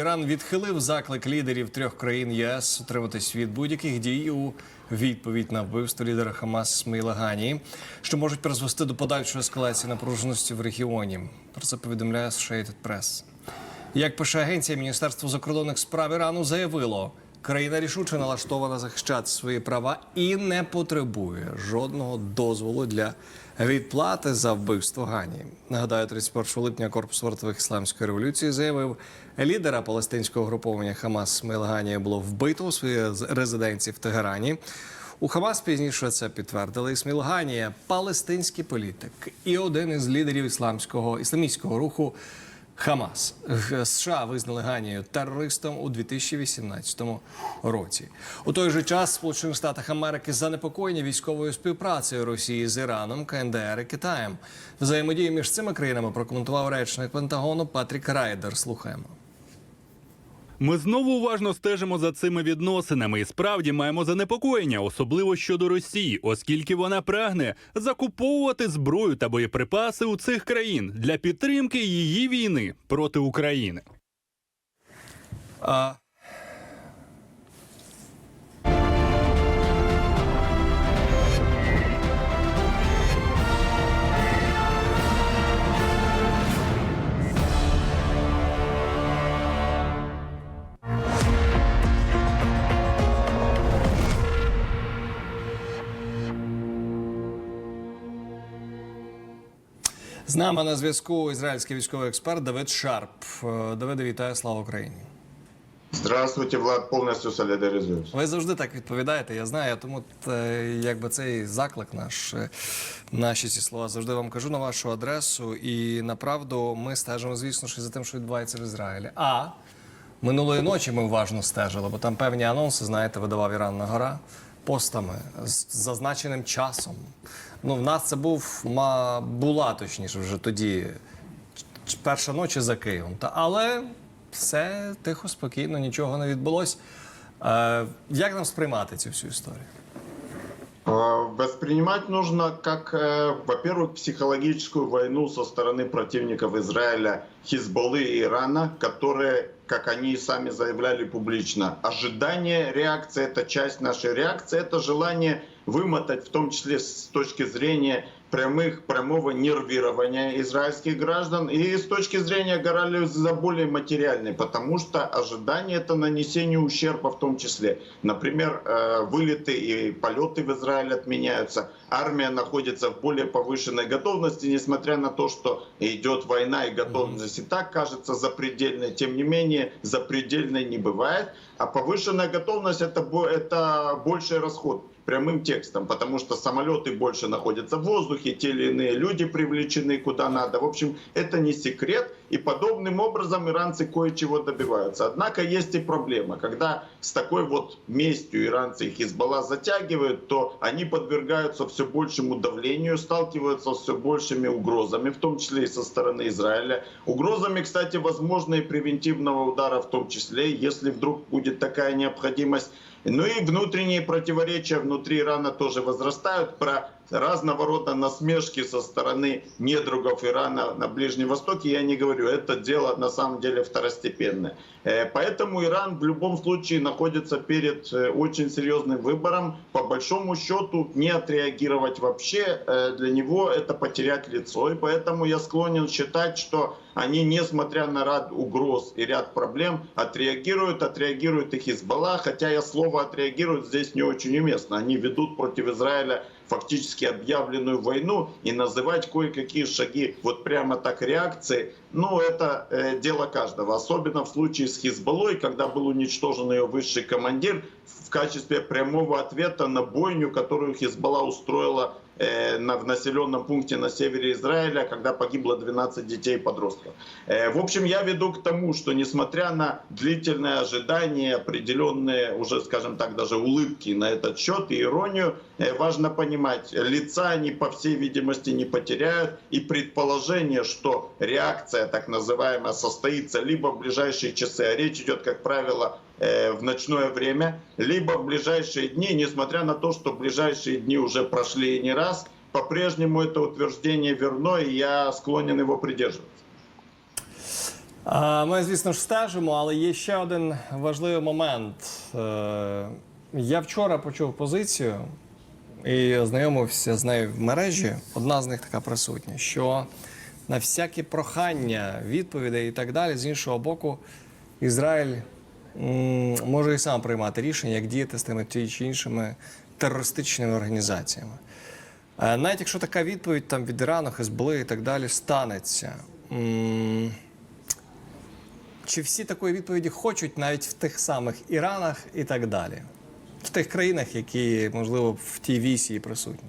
Іран відхилив заклик лідерів трьох країн ЄС утриматись від будь-яких дій у відповідь на вбивство лідера Хамас Смейла Ганії, що можуть призвести до подальшої ескалації напруженості в регіоні. Про це повідомляє Associated Press. Як пише агенція, Міністерство закордонних справ Ірану заявило, країна рішуче налаштована захищати свої права і не потребує жодного дозволу для відплати за вбивство Гані. Нагадаю, 31 липня корпус вартових ісламської революції заявив, лідера палестинського груповання Хамас Ганія було вбито у своїй резиденції в Тегерані. У Хамас пізніше це підтвердили Ісміл Ганія, палестинський політик і один із лідерів ісламського ісламістського руху Хамас. США визнали Ганію терористом у 2018 році. У той же час Сполучених Штатах Америки занепокоєні військовою співпрацею Росії з Іраном, КНДР і Китаєм. Взаємодію між цими країнами прокоментував речник Пентагону Патрік Райдер. Слухаємо. Ми знову уважно стежимо за цими відносинами і справді маємо занепокоєння, особливо щодо Росії, оскільки вона прагне закуповувати зброю та боєприпаси у цих країн для підтримки її війни проти України. А... З нами на зв'язку ізраїльський військовий експерт Давид Шарп. Е, Давиде, вітаю, слава Україні. Здравствуйте, Влад, полностью солидаризуюсь. Ви завжди так відповідаєте. Я знаю, тому е, якби цей заклик наш, е, наші ці слова завжди вам кажу на вашу адресу. І направду ми стежимо, звісно, що за тим, що відбувається в Ізраїлі. А минулої ночі ми уважно стежили, бо там певні анонси, знаєте, видавав Іран на гора постами з зазначеним часом. Ну, в нас це був ма була точніше вже тоді перша ночі за Києвом. Та але все тихо, спокійно, нічого не відбулось. Е, як нам сприймати цю всю історію? Воспринимать нужно как, э, во-первых, психологическую войну со стороны противников Израиля, Хизбаллы и Ирана, которые, как они и сами заявляли публично, ожидание реакции – это часть нашей реакции, это желание вымотать, в том числе с точки зрения прямых, прямого нервирования израильских граждан. И с точки зрения гораздо более материальной, потому что ожидание это нанесение ущерба в том числе. Например, э, вылеты и полеты в Израиль отменяются, армия находится в более повышенной готовности, несмотря на то, что идет война и готовность и так кажется запредельной, тем не менее запредельной не бывает. А повышенная готовность это, это больший расход прямым текстом, потому что самолеты больше находятся в воздухе, те или иные люди привлечены куда надо. В общем, это не секрет, и подобным образом иранцы кое-чего добиваются. Однако есть и проблема. Когда с такой вот местью иранцы и Хизбалла затягивают, то они подвергаются все большему давлению, сталкиваются с все большими угрозами, в том числе и со стороны Израиля. Угрозами, кстати, возможно и превентивного удара в том числе, если вдруг будет такая необходимость. Ну и внутренние противоречия внутри Ирана тоже возрастают. Про разного рода насмешки со стороны недругов Ирана на Ближнем Востоке я не говорю. Это дело на самом деле второстепенное. Э, Поэтому Иран в любом случае находится перед э, очень серьезным выбором. По большому счету не отреагировать вообще э, для него это потерять лицо. И поэтому я склонен считать, что они, несмотря на ряд угроз и ряд проблем, отреагируют, отреагируют и Хизбалла, хотя я слово отреагируют здесь не очень уместно. Они ведут против Израиля фактически объявленную войну и называть кое-какие шаги вот прямо так реакции, ну это э, дело каждого. Особенно в случае с Хизбаллой, когда был уничтожен ее высший командир в качестве прямого ответа на бойню, которую Хизбалла устроила на, в населенном пункте на севере Израиля, когда погибло 12 детей и подростков. Э, в общем, я веду к тому, что несмотря на длительное ожидание, определенные уже, скажем так, даже улыбки на этот счет и иронию, э, важно понимать, лица они, по всей видимости, не потеряют. И предположение, что реакция так называемая состоится либо в ближайшие часы, а речь идет, как правило, э, в ночное время, либо в ближайшие дни, несмотря на то, что ближайшие дни уже прошли не раз, по-прежнему это утверждение верно, и я склонен его придерживаться. Ми, звісно ж, стежимо, але є ще один важливий момент. Е, Я вчора почув позицію і ознайомився з нею в мережі. Одна з них така присутня, що на всякі прохання, відповідей і так далі, з іншого боку, Ізраїль може і сам приймати рішення, як діяти з тими ті чи іншими терористичними організаціями. Е, Навіть якщо така відповідь там від Ірану, Хезболи і так далі станеться. Чи всі такої відповіді хочуть навіть в тих самих Іранах і так далі? В тих країнах, які, можливо, в тій вісі присутні?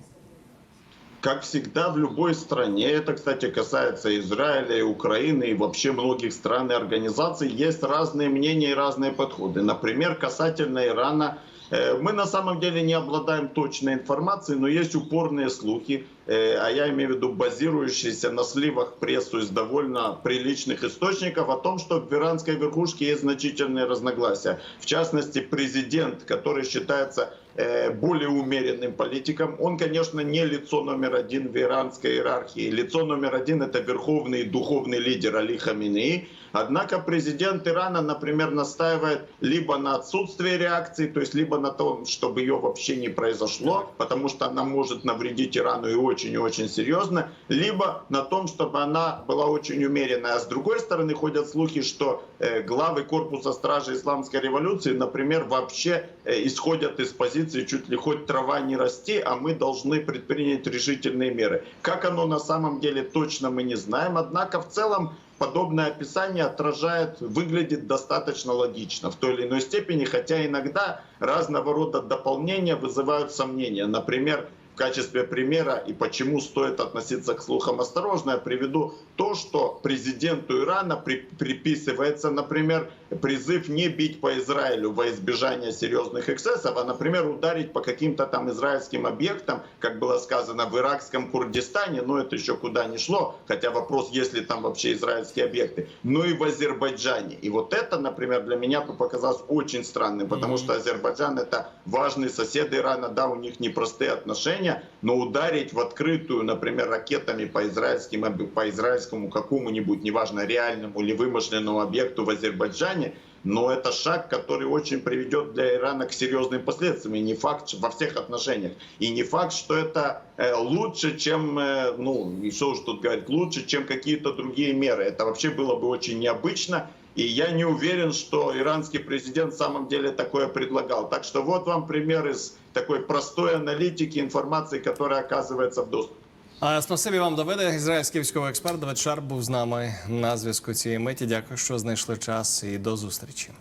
Как всегда в любой стране, это, кстати, касается Израиля и Украины и вообще многих стран и организаций, есть разные мнения и разные подходы. Например, касательно Ирана, мы на самом деле не обладаем точной информацией, но есть упорные слухи, э, а я имею в виду базирующиеся на сливах прессу из довольно приличных источников о том, что в иранской верхушке есть значительные разногласия. В частности, президент, который считается э, более умеренным политиком. Он, конечно, не лицо номер один в иранской иерархии. Лицо номер один это верховный духовный лидер Али Хаминеи. Однако президент Ирана, например, настаивает либо на отсутствии реакции, то есть либо на том, чтобы ее вообще не произошло, потому что она может навредить Ирану и очень и очень серьезно, либо на том, чтобы она была очень умеренная. А с другой стороны ходят слухи, что э, главы корпуса стражи исламской революции, например, вообще э, исходят из позиции чуть ли хоть трава не расти, а мы должны предпринять решительные меры. Как оно на самом деле точно мы не знаем, однако в целом подобное описание отражает, выглядит достаточно логично в той или иной степени, хотя иногда разного рода дополнения вызывают сомнения. Например, качестве примера и почему стоит относиться к слухам осторожно, я приведу то, что президенту Ирана при- приписывается, например, призыв не бить по Израилю во избежание серьезных эксцессов, а, например, ударить по каким-то там израильским объектам, как было сказано, в иракском Курдистане, но это еще куда ни шло, хотя вопрос, есть ли там вообще израильские объекты, но и в Азербайджане. И вот это, например, для меня показалось очень странным, потому что Азербайджан это важный сосед Ирана, да, у них непростые отношения, но ударить в открытую, например, ракетами по, израильским, по израильскому какому-нибудь, неважно, реальному или вымышленному объекту в Азербайджане, но это шаг, который очень приведет для Ирана к серьезным последствиям. И не факт во всех отношениях. И не факт, что это э, лучше, чем, э, ну, и что уж тут говорить, лучше, чем какие-то другие меры. Это вообще было бы очень необычно. И я не уверен, что иранский президент в самом деле такое предлагал. Так что вот вам пример из такой простой аналитики информации, которая оказывается в доступе. А, спасибі вам, Давиде. Ізраїльський військовий експерт Давид Шарп був з нами на зв'язку цієї миті. Дякую, що знайшли час і до зустрічі.